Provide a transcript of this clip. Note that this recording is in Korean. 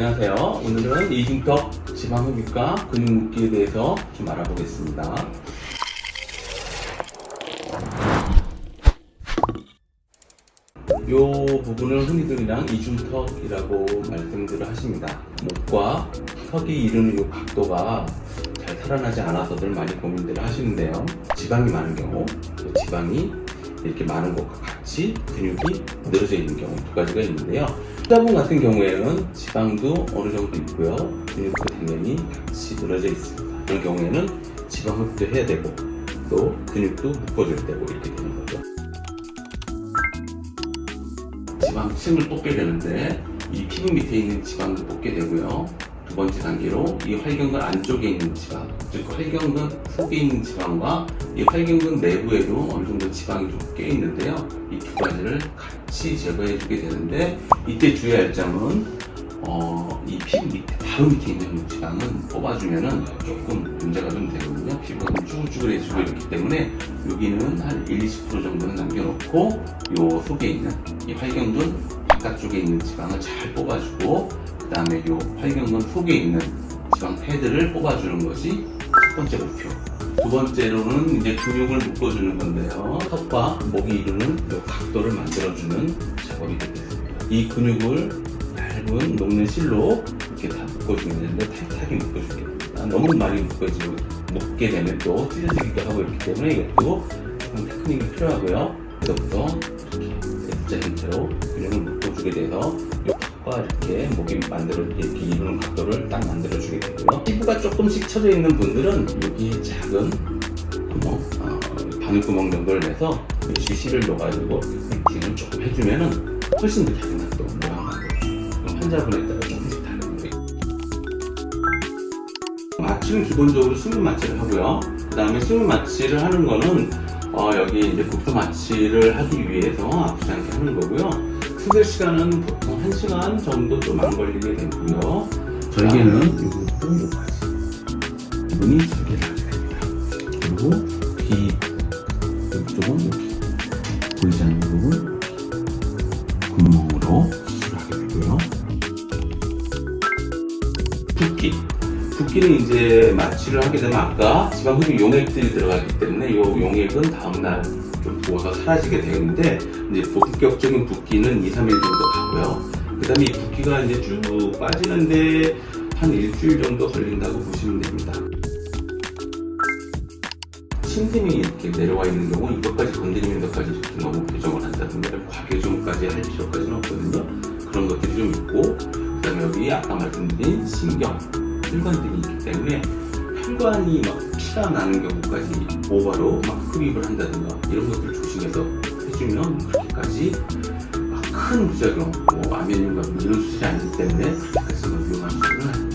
안녕하세요. 오늘은 이중턱 지방흡입과 근육묶기에 대해서 좀 알아보겠습니다. 요 부분을 흔히들이랑 이중턱이라고 말씀들을 하십니다. 목과 턱이 이루는 요 각도가 잘 살아나지 않아서들 많이 고민들을 하시는데요. 지방이 많은 경우, 또 지방이 이렇게 많은 것과 같이 근육이 늘어져 있는 경우 두 가지가 있는데요. 투자분 같은 경우에는 지방도 어느 정도 있고요. 근육도 당연히 같이 늘어져 있습니다. 그런 경우에는 지방 흡입도 해야 되고 또 근육도 묶어줘야 되고 이렇게 되는 거죠. 지방층을 뽑게 되는데 이 피부 밑에 있는 지방도 뽑게 되고요. 두 번째 단계로 이 활경근 안쪽에 있는 지방, 즉 활경근 속에 있는 지방과 이 활경근 내부에도 어느 정도 지방이 좀껴 있는데요. 이 두 가지를 같이 제거해주게 되는데 이때 주의할 점은 어, 이 피부 밑에 바로 밑에 있는 이 지방은 뽑아주면은 조금 문제가 좀 되거든요. 피부가 좀 쭈글쭈글해지고 이렇기 때문에 여기는 한 1, 20% 정도는 남겨놓고 요 속에 있는 이 활경근 바깥쪽에 있는 지방을 잘 뽑아주고 그 다음에 요 활경근 속에 있는 지방 패드를 뽑아주는 것이 첫 번째 목표. 두 번째로는 이제 근육을 묶어주는 건데요. 턱과 목이 이루는 요 각도를 만들어주는 작업이 되겠습니다. 이 근육을 얇은 녹는 실로 이렇게 다 묶어주면 되는데 타이트하게 묶어주게 됩니다. 너무 많이 묶어지고 묶게 되면 또 찢어지기도 하고 이렇기 때문에 이것도 테크닉이 필요하고요. 그래서부터 이렇게 S자인 채로 근육을 묶어주게 돼서 이 턱과 이렇게 목이 만들어 이렇게 이루는 각도를 딱 만들어 주게 되고요. 피부가 조금씩 처져 있는 분들은 여기 작은 구멍, 어, 바늘구멍 정도를 내서 열심히 실을 넣어가지고 팅을 조금 해주면은 훨씬 더 다양한 또 모양 만들어주고 그럼 환자분에 따라 조금씩 다른 거예요. 마취는 기본적으로 수면 마취를 하고요. 그 다음에 수면 마취를 하는 거는 어, 여기 이제 국소 마취를 하기 위해서 아프지 않게 하는 거고요. 수술 시간은 보통 1시간 정도 좀 안 걸리게 되고요. 절개는 이것도 여기까지. 이분이 절개를 하게 됩니다. 그리고 귀 이쪽은 이렇게 보이지 않는 부분 구멍으로 수술하게 되고요. 붓기. 붓기는 이제 마취를 하게 되면 아까 지방 흡입 용액들이 들어가기 때문에 이 용액은 다음날 좀 부어서 사라지게 되는데 이제 본격적인 붓기는 2, 3일 정도 가고요. 그 다음에 이 붓기가 이제 쭉 빠지는데 한 일주일 정도 걸린다고 보시면 됩니다. 침샘이 이렇게 내려와 있는 경우 이것까지 건드리는 것까지 이렇게 너무 교정을 한다든가 과교정까지 할 필요까지는 없거든요. 그런 것들이 좀 있고 그 다음에 여기 아까 말씀드린 신경, 혈관들이 있기 때문에 혈관이 막 피가 나는 경우까지 오버로 막 흡입을 한다든가 이런 것들 조심해서 해주면 그렇게까지 막 큰 부작용, 뭐 암연인가 뭐 이런 수술이 아니기 때문에 그렇게까지 막 위험한 수술은